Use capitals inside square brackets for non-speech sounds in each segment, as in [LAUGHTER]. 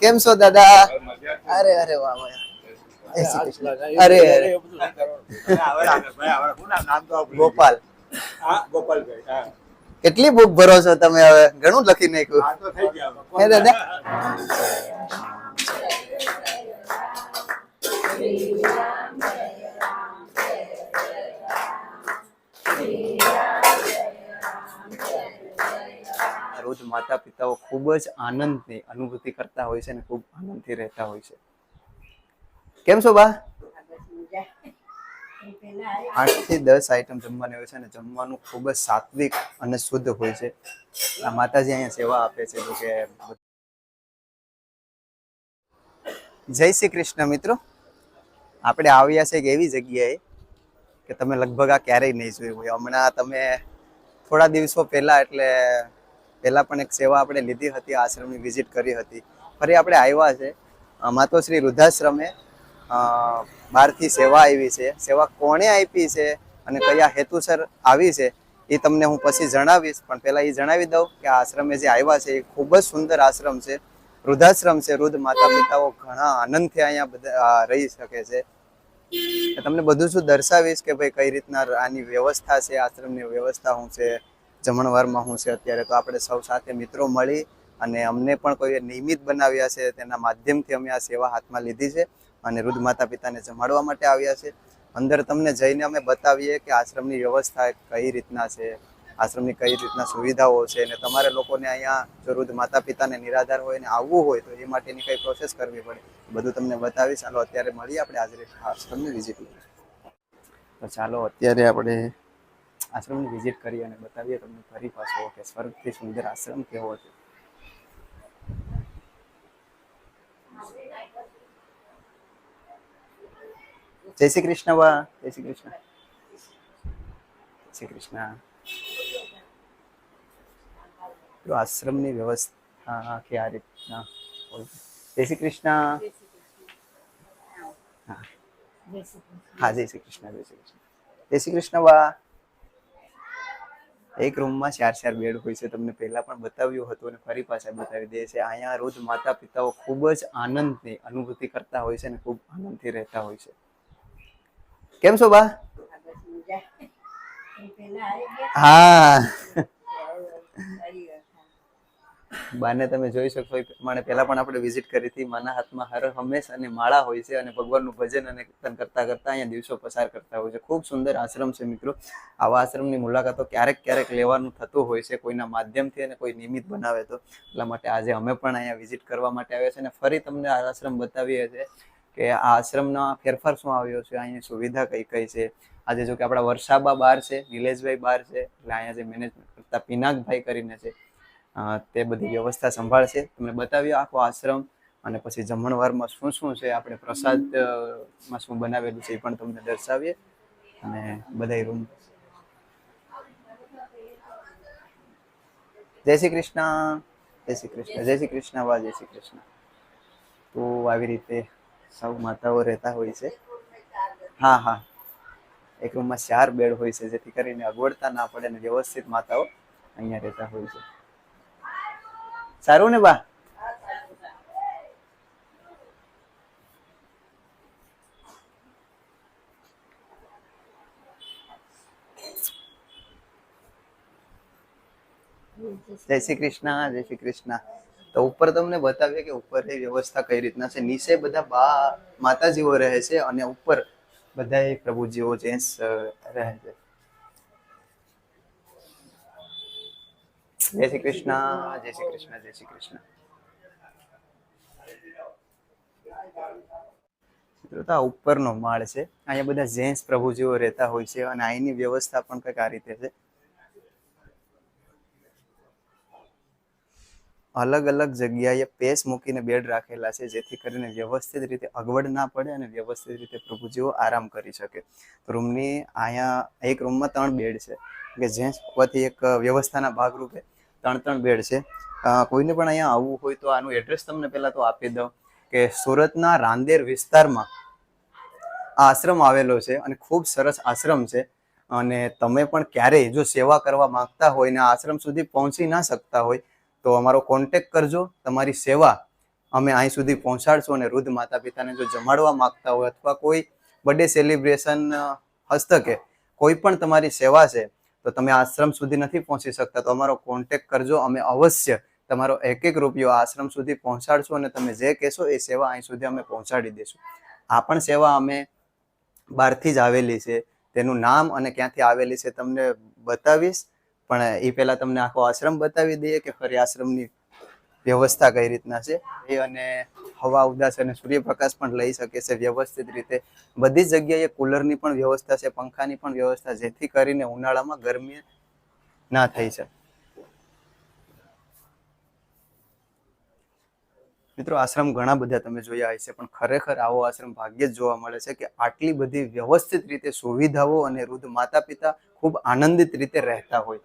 કેમ છો, દાદા? અરે અરે, વાહ વાહ. ગોપાલ. કેટલી બુક ભરો છો તમે હવે? ઘણું લખી નાખ્યું. દાદા? રોજ માતા પિતાઓ ખૂબ જ આનંદની અનુભૂતિ કરતા હોય છે અને ખૂબ આનંદથી રહેતા હોય છે. કેમ છો બા? આઠથી દસ આઈટમ જમવાની હોય છે અને જમવાનું ખૂબ જ સાત્વિક અને શુદ્ધ હોય છે. આ માતાજી અહીંયા સેવા આપે છે જો કે જય શ્રી કૃષ્ણ મિત્રો. આપણે આવ્યા છે એક એવી જગ્યાએ કે તમે લગભગ આ ક્યારેય નહીં જોયું હોય. હમણાં તમે થોડા દિવસો પહેલા એટલે પહેલા પણ એક સેવા આપણે લીધી હતી, આશ્રમની વિઝિટ કરી હતી. ફરી આપણે આવ્યા છે. માતોશ્રી વૃદ્ધાશ્રમે બહારથી સેવા આવી છે. સેવા કોણે આપી છે અને કયા હેતુસર આવી છે એ તમને હું પછી જણાવીશ. પણ પહેલાં એ જણાવી દઉં કે આશ્રમે જે આવ્યા છે એ ખૂબ જ સુંદર આશ્રમ છે. વૃદ્ધાશ્રમ છે. વૃદ્ધ માતા પિતાઓ ઘણા આનંદથી અહીંયા બધા રહી શકે છે. તમને બધું શું દર્શાવીશ કે ભાઈ કઈ રીતના આની વ્યવસ્થા છે, આશ્રમની વ્યવસ્થા શું છે? જમણવારમાં શું છે અત્યારે, તો આપણે સૌ સાથે મિત્રો મળી અને અમને પણ કોઈએ નિયમિત બનાવ્યા છે, તેના માધ્યમથી અમે આ સેવા હાથમાં લીધી છે અને વૃદ્ધ માતા પિતાને જમાડવા માટે આવ્યા છે. અંદર તમને જઈને અમે બતાવીએ કે આશ્રમની વ્યવસ્થા કઈ રીતના છે, આશ્રમની કઈ રીતના સુવિધાઓ છે અને તમારે લોકોને અહીંયા જો વૃદ્ધ માતા પિતાને નિરાધાર હોય ને આવવું હોય, તો એ માટેની કઈ પ્રોસેસ કરવી પડે. બધું તમને બતાવીશ. ચાલો, અત્યારે મળીએ આપણે હાજરી આશ્રમની વિઝિટ તો ચાલો, અત્યારે આપણે આશ્રમની વિઝિટ કરી અને બતાવીએ તમને ફરી પાછો કે સ્વર્ગથી સુંદર આશ્રમ કેવો છે જય શ્રી કૃષ્ણ વા જય શ્રી કૃષ્ણ. શ્રી કૃષ્ણ. તો આશ્રમની વ્યવસ્થા કે આ રીતના જય શ્રી કૃષ્ણ. હા જય શ્રી કૃષ્ણ જય શ્રી કૃષ્ણ. જય શ્રી કૃષ્ણ બા. એક રૂમમાં ચાર ચાર બેડ હોય છે. તમને પહેલા પણ બતાવ્યું હતું અને ફરી પાછા બતાવી દે છે અહીંયા રોજ માતા પિતાઓ ખૂબ જ આનંદની અનુભૂતિ કરતા હોય છે અને ખૂબ આનંદથી રહેતા હોય છે. કેમ છો બા? હા. [LAUGHS] બાને તમે જોઈ શકશો, એ પ્રમાણે પહેલા પણ આપણે વિઝિટ કરી હતી. માના હાથમાં હર હંમેશ અને માળા હોય છે અને ભગવાનનું ભજન અને કીર્તન કરતા કરતા અહીંયા દિવસો પસાર કરતા હોય છે. ખૂબ સુંદર આશ્રમ છે મિત્રો. આવા આશ્રમની મુલાકાતો ક્યારેક ક્યારેક લેવાનું થતું હોય છે, કોઈના માધ્યમથી અને કોઈ નિમિત્ત બનાવે તો. એટલા માટે આજે અમે પણ અહીંયા વિઝિટ કરવા માટે આવ્યા છે અને ફરી તમને આ આશ્રમ બતાવીએ છીએ કે આ આશ્રમના ફેરફાર શું આવ્યો છે અહીંની સુવિધા કઈ કઈ છે. આજે જો કે આપણા વર્ષાબા બહાર છે, નિલેશભાઈ બહાર છે, એટલે અહીંયા જે મેનેજમેન્ટ કરતા પિનાકભાઈ કરીને છે તે બધી વ્યવસ્થા સંભાળશે. તમને બતાવ્યો આખો આશ્રમ અને પછી જમણવારમાં શું શું છે, આપણે પ્રસાદમાં શું બનાવેલું છે એ પણ તમને દર્શાવીએ. અને બધા રૂમ. જય શ્રી કૃષ્ણ. જય શ્રી કૃષ્ણ. જય શ્રી કૃષ્ણ. વા જય શ્રી કૃષ્ણ. તો આવી રીતે સૌ માતાઓ રહેતા હોય છે. હા હા. એક રૂમમાં ચાર બેડ હોય છે, જેથી કરીને અગવડતા ના પડે અને વ્યવસ્થિત માતાઓ અહીંયા રહેતા હોય છે. સારું ને બા? જય શ્રી કૃષ્ણ, જય શ્રી કૃષ્ણ. તો ઉપર તમને બતાવીએ કે ઉપર એ વ્યવસ્થા કઈ રીતના છે? નીચે બધા બા માતાજીઓ રહે છે અને ઉપર બધા પ્રભુજીઓ જેન્ટ્સ રહે છે. જય શ્રી કૃષ્ણ, જય શ્રી કૃષ્ણ, જય શ્રી કૃષ્ણ. આ ઉપરનો માળ છે. અહીંયા બધા જેન્ટ્સ પ્રભુજીઓ રહેતા હોય છે અને અહીંની વ્યવસ્થા પણ કંઈક આ રીતે છે. અલગ અલગ જગ્યાએ પેસ મૂકીને બેડ રાખેલા છે, જેથી કરીને વ્યવસ્થિત રીતે અગવડ ના પડે અને વ્યવસ્થિત રીતે પ્રભુજીઓ આરામ કરી શકે. રૂમની અહીંયા એક રૂમમાં ત્રણ બેડ છે. કે જેન્ટ્સ હોવાથી એક વ્યવસ્થાના ભાગરૂપે ત્રણ ત્રણ બેડ છે. કોઈને પણ અહીંયા આવવું હોય તો આનું એડ્રેસ તમને પહેલાં તો આપી દઉં કે સુરતના રાંદેર વિસ્તારમાં આ આશ્રમ આવેલો છે અને ખૂબ સરસ આશ્રમ છે અને તમે પણ ક્યારેય જો સેવા કરવા માંગતા હોય ને આશ્રમ સુધી પહોંચી ના શકતા હોય તો અમારો કોન્ટેક કરજો. તમારી સેવા અમે અહીં સુધી પહોંચાડશું અને વૃદ્ધ માતા પિતાને જો જમાડવા માંગતા હોય અથવા કોઈ બર્થડે સેલિબ્રેશન હસ્તકે કોઈ પણ તમારી સેવા છે તો તમે આશ્રમ સુધી નથી પહોંચી શકતા. તો અમારો કોન્ટેક કરજો. અમે અવશ્ય તમારો એક એક રૂપિયો આશ્રમ સુધી પહોંચાડશું અને તમે જે કહેશો એ સેવા અહીં સુધી અમે પહોંચાડી દઈશું. આ પણ સેવા અમે બહારથી જ આવેલી છે. તેનું નામ અને ક્યાંથી આવેલી છે તમને બતાવીશ. પણ એ પહેલાં તમને આખો આશ્રમ બતાવી દઈએ કે ફરી આશ્રમની વ્યવસ્થા કઈ રીતના છે. એ અને હવા ઉદાસ અને સૂર્યપ્રકાશ પણ લઈ શકે છે વ્યવસ્થિત રીતે. બધી જ જગ્યાએ કુલરની પણ વ્યવસ્થા છે, પંખાની પણ વ્યવસ્થા જેથી કરીને ઉનાળામાં ગરમી ના થઈ છે મિત્રો, આશ્રમ ઘણા બધા તમે જોયા હશે, પણ ખરેખર આવો આશ્રમ ભાગ્યે જ જોવા મળે છે કે આટલી બધી વ્યવસ્થિત રીતે સુવિધાઓ અને વૃદ્ધ માતા પિતા ખૂબ આનંદિત રીતે રહેતા હોય.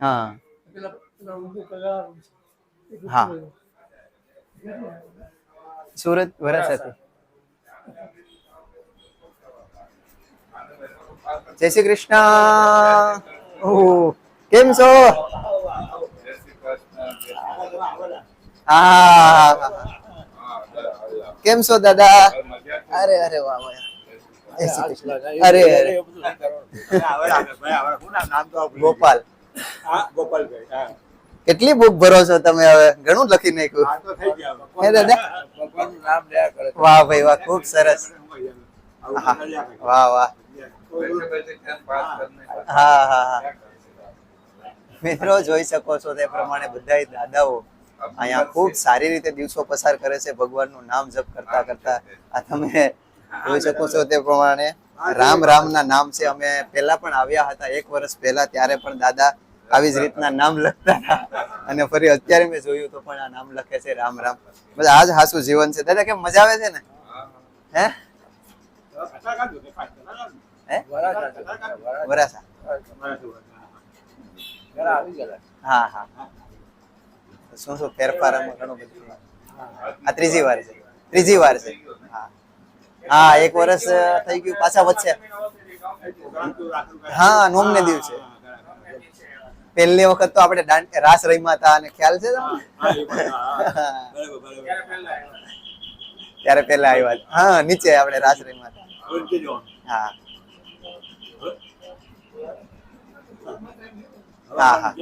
હા હા સુરત વરાછાથી જય શ્રી કૃષ્ણ ઓહ, કેમ છો હા કેમ છો દાદા અરે અરે વાહ વાહ જય શ્રી કૃષ્ણ કેટલી બુક ભરો છો તમે હવે? ઘણું લખી નાખ્યું. હે દાદા વાહ ભાઈ વાહ ખૂબ સરસ. વાહ વાહ. હા. હા હા મિત્રો જોઈ શકો છો તે પ્રમાણે બધા દાદાઓ અહીંયા ખૂબ સારી રીતે દિવસો પસાર કરે છે ભગવાનનું નામ જપ કરતા કરતા. આ તમે જોઈ શકો છો તે પ્રમાણે. રામ રામના નામ છે. અમે પહેલા પણ આવ્યા હતા એક વર્ષ પહેલા ત્યારે પણ દાદા આવી જ રીતના નામ લખતા અને ફરી અત્યારે મેં જોયું તો પણ આ નામ લખે છે રામ રામ. બસ આ જ હાસુ જીવન છે. દાદા, કેમ મજા આવે છે ને? હે? વરાસા હા હા. શું શું ફેરફાર ઘણું બધું ત્રીજી વાર છે. ત્રીજી વાર છે. હા. હા, એક વર્ષ થઈ ગયું, પાછા વધશે હા નોમને દિવસે. પહેલી વખત તો આપણે રાસ રમ્યા હતા અને ખ્યાલ છે તમને? ત્યારે પહેલા આવ્યા. હા નીચે આપણે રાસ રમ્યા હતા. હા. હા હા.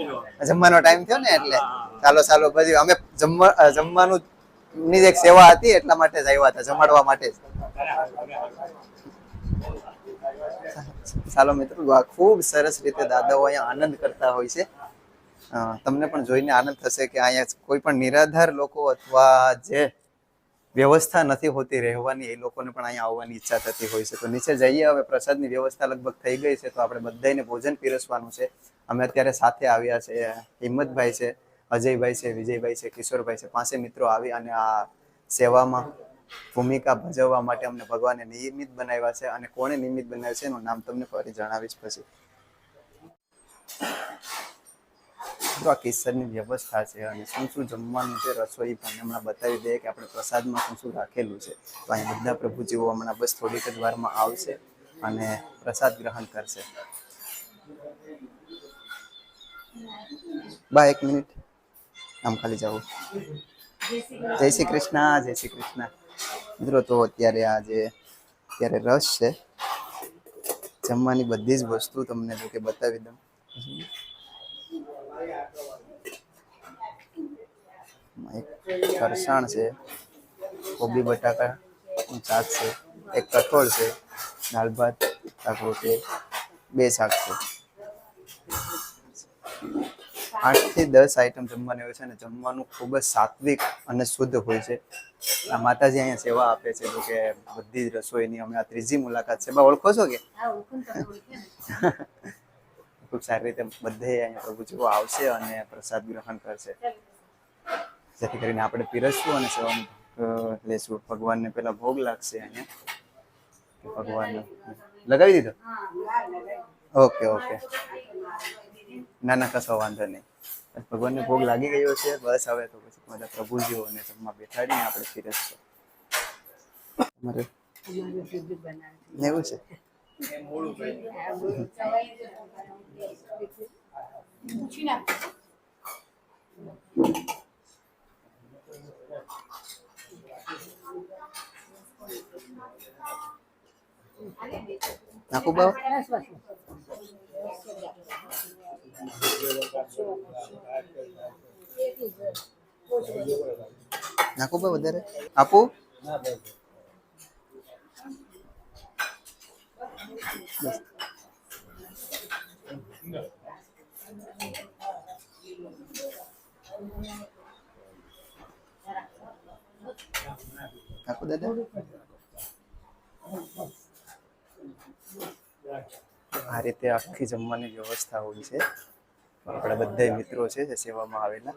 જમવાનો ટાઈમ થયો ને એટલે. ચાલો ચાલો પછી અમે જમવા જમવાનું ની જ એક સેવા હતી એટલા માટે જ આવ્યા હતા જમાડવા માટે જ. ચાલો મિત્રો ખૂબ સરસ રીતે દાદાઓ અહીંયા આનંદ કરતા હોય છે. તમને પણ જોઈને આનંદ થશે કે અહીંયા કોઈ પણ નિરાધાર લોકો અથવા જે વ્યવસ્થા નથી હોતી રહેવાની, એ લોકોને પણ અહીંયા આવવાની ઈચ્છા થતી હોય છે. તો નીચે જઈએ, હવે પ્રસાદની વ્યવસ્થા લગભગ થઈ ગઈ છે, તો આપણે બધાને ભોજન પીરસવાનું છે. અમે અત્યારે સાથે આવ્યા છે, હિંમતભાઈ છે, અજયભાઈ છે, વિજયભાઈ છે, કિશોરભાઈ છે, પાંચે મિત્રો આવી અને આ સેવામાં ભૂમિકા ભજવવા માટે અમને ભગવાને નિયમિત બનાવ્યા છે અને કોણે નિયમિત બનાવ્યા છે એનું નામ તમને ફરી જણાવીશ પછી. તો આ કેસરની વ્યવસ્થા છે અને શું શું જમવાનું છે, રસોઈ પણ હમણાં બતાવી દઈએ કે આપણે પ્રસાદમાં શું શું રાખેલું છે. તો અહીં બધા પ્રભુજીઓ હમણાં બસ થોડીક જ વારમાં આવશે અને પ્રસાદ ગ્રહણ કરશે. બા, એક મિનિટ. આમ ખાલી જવું જય શ્રી કૃષ્ણ, જય શ્રી કૃષ્ણ. મિત્રો, તો અત્યારે આજે અત્યારે રસ છે. જમવાની બધી જ વસ્તુ તમને જો કે બતાવી દઉં. એક ફરસાણ છે, કોબી બટાકા શાક છે, એક કઠોળ છે, દાળ ભાત, શાક રોટલી, બે શાક છે. આઠથી દસ આઈટમ જમવાની હોય છે અને જમવાનું ખૂબ જ સાત્વિક અને શુદ્ધ હોય છે. આ માતાજી અહીંયા સેવા આપે છે જો કે બધી જ રસોઈની અમે આ ત્રીજી મુલાકાત છે. બા ઓળખો છો કે? ખૂબ સારી રીતે બધે અહીંયા પ્રભુજીઓ આવશે અને પ્રસાદ ગ્રહણ કરશે. જેથી કરીને આપણે પીરસવું અને સેવાનું લેશું. ભગવાનને પેલા ભોગ લાગશે અહીંયા. ભગવાનને લગાવી દીધો? Okay okay. ના ના કશો વાંધો નહીં. ભગવાનને ભોગ લાગી ગયો છે, બસ હવે તો પછી બધા પ્રભુજીઓને જમવા બેઠાડીને આપણે પીરસશું તમારે એવું છે? નાખું બાવ? નાખું ભાઈ વધારે. આપો. નાખું દાદા. આ રીતે આખી જમવાની વ્યવસ્થા હોય છે. આપણા બધા મિત્રો છે સેવામાં આવેલા.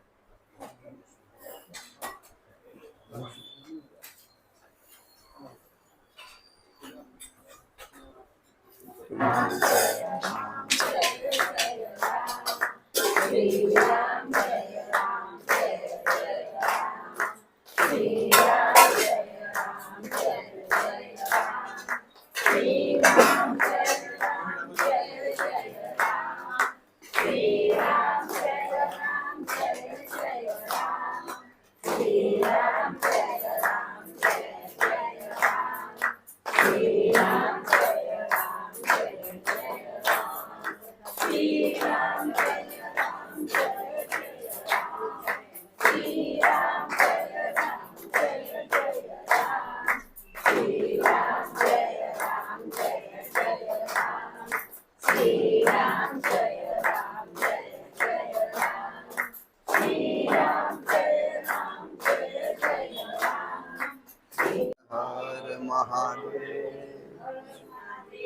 હર મહાદેવ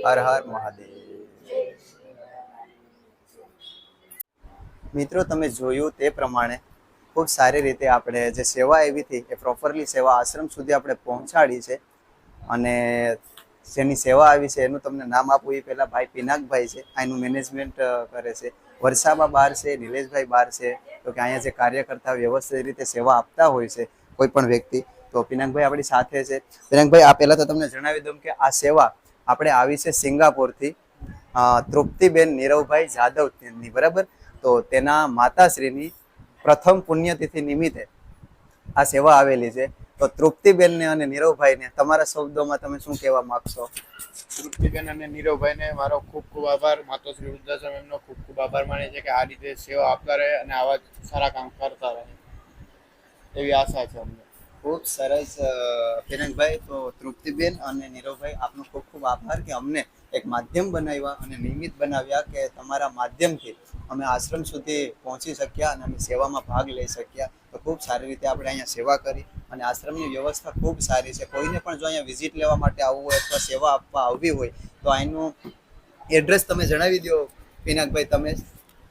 હર હર મહાદેવ મિત્રો તમે જોયું તે પ્રમાણે ખૂબ સારી રીતે આપણે જે સેવા એવી હતી, એ પ્રોપરલી સેવા આશ્રમ સુધી આપણે પહોંચાડી છે. અને જેની સેવા આવી છે, એનું તમને નામ આપું, એ પહેલાં ભાઈ પિનાકભાઈ છે એનું મેનેજમેન્ટ કરે છે. વરસાબા બહાર છે, નિલેશભાઈ બહાર છે, તો કે અહીંયા જે કાર્યકર્તા વ્યવસ્થિત રીતે સેવા આપતા હોય છે, કોઈ પણ વ્યક્તિ, તો પિનાકભાઈ આપણી સાથે છે. પિનાકભાઈ, આ પહેલાં તો તમને જણાવી દઉં કે આ સેવા આપણે આવી છે સિંગાપોરથી તૃપ્તિબેન નીરવભાઈ જાદવની, બરાબર? તો તેના માતાશ્રીની પ્રથમ પુણ્યતિથિ નિમિત્તે આ સેવા આવેલી છે. તો તૃપ્તિબેનને અને નીરવભાઈને તમારા શબ્દોમાં તમે શું કહેવા માંગશો? તૃપ્તિબેન અને નીરવભાઈને મારો ખૂબ ખૂબ આભાર. માતોશ્રી વૃદ્ધાશ્રમ એમનો ખૂબ ખૂબ આભાર માને છે કે આ રીતે સેવા આપતા રહે અને આવા સારા કામ કરતા રહે. એવી આશા છે અમને. ખૂબ સરસ અ, તો તૃપ્તિબેન અને નીરવભાઈ આપનો ખૂબ ખૂબ આભાર કે અમને એક માધ્યમ બનાવ્યા અને નિયમિત બનાવ્યા કે તમારા માધ્યમથી અમે આશ્રમ સુધી પહોંચી શક્યા અને અમે સેવામાં ભાગ લઈ શક્યા. તો ખૂબ સારી રીતે આપણે અહીંયા સેવા કરી અને આશ્રમની વ્યવસ્થા ખૂબ સારી છે. કોઈને પણ જો અહીંયા વિઝિટ લેવા માટે આવવું હોય અથવા સેવા આપવા આવવી હોય, તો અહીંનું એડ્રેસ તમે જણાવી દો પિનાકભાઈ, તમે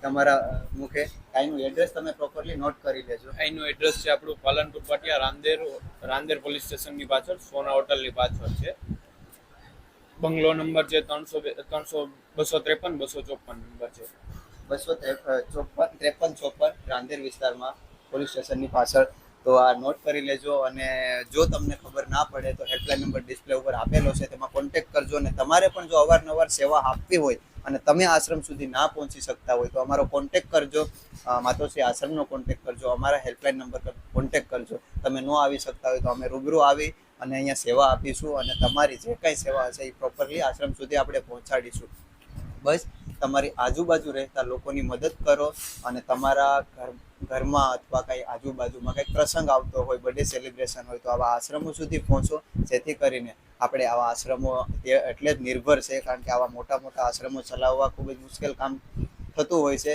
તમારા મુખે. અહીંનું એડ્રેસ તમે પ્રોપરલી નોટ કરી લેજો. અહીંનું એડ્રેસ છે આપણું પાલનપુર પાટિયા, રાંદેર રાંદેર પોલીસ સ્ટેશનની પાછળ, સોના હોટલની પાછળ છે. બંગલો નંબર છે ત્રણસો ત્રણસો બસો ત્રેપન, બસો ચોપન નંબર છે. બસો ચોપન, ત્રેપન, ચોપન રાંદેર વિસ્તારમાં પોલીસ સ્ટેશનની પાછળ. તો આ નોટ કરી લેજો અને જો તમને ખબર ના પડે તો હેલ્પલાઇન નંબર ડિસ્પ્લે ઉપર આપેલો છે, તેમાં કોન્ટેક્ટ કરજો અને તમારે પણ જો અવારનવાર સેવા આપવી હોય અને તમે આશ્રમ સુધી ના પહોંચી શકતા હોય તો અમારો કોન્ટેક કરજો. માતોશ્રી આશ્રમનો કોન્ટેક કરજો. અમારા હેલ્પલાઇન નંબર પર કોન્ટેક કરજો. તમે ન આવી શકતા હોય તો અમે રૂબરૂ આવી અને અહીંયા સેવા આપીશું અને તમારી જે કાંઈ સેવા હશે એ પ્રોપરલી આશ્રમ સુધી આપણે પહોંચાડીશું. બસ તમારી આજુબાજુ રહેતા લોકોની મદદ કરો અને તમારા ઘર, ઘરમાં અથવા કાંઈ આજુબાજુમાં કંઈક પ્રસંગ આવતો હોય બર્થડે સેલિબ્રેશન હોય તો આવા આશ્રમો સુધી પહોંચો. જેથી કરીને આપણે આવા આશ્રમો એટલે જ નિર્ભર છે, કારણ કે આવા મોટા મોટા આશ્રમો ચલાવવા ખૂબ જ મુશ્કેલ કામ થતું હોય છે.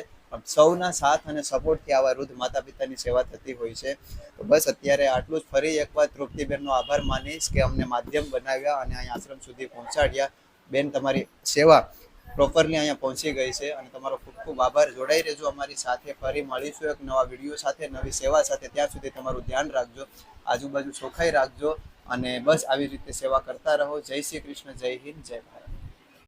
સૌના સાથ અને સપોર્ટથી આવા વૃદ્ધ માતા પિતાની સેવા થતી હોય છે. તો બસ અત્યારે આટલું જ. ફરી એકવાર તૃપ્તિબેનનો આભાર માનીશ કે અમને માધ્યમ બનાવ્યા અને અહીં આશ્રમ સુધી પહોંચાડ્યા. બેન, તમારી સેવા પ્રોપરલી અહીંયા પહોંચી ગઈ છે અને તમારો ખૂબ ખૂબ આભાર. જોડાઈ રહેજો અમારી સાથે, ફરી મળીશું એક નવા વીડિયો સાથે, નવી સેવા સાથે. ત્યાં સુધી તમારું ધ્યાન રાખજો, આજુબાજુ ચોખ્ખાઈ રાખજો અને બસ આવી રીતે સેવા કરતા રહો. જય શ્રી કૃષ્ણ, જય હિન્દ, જય ભારત.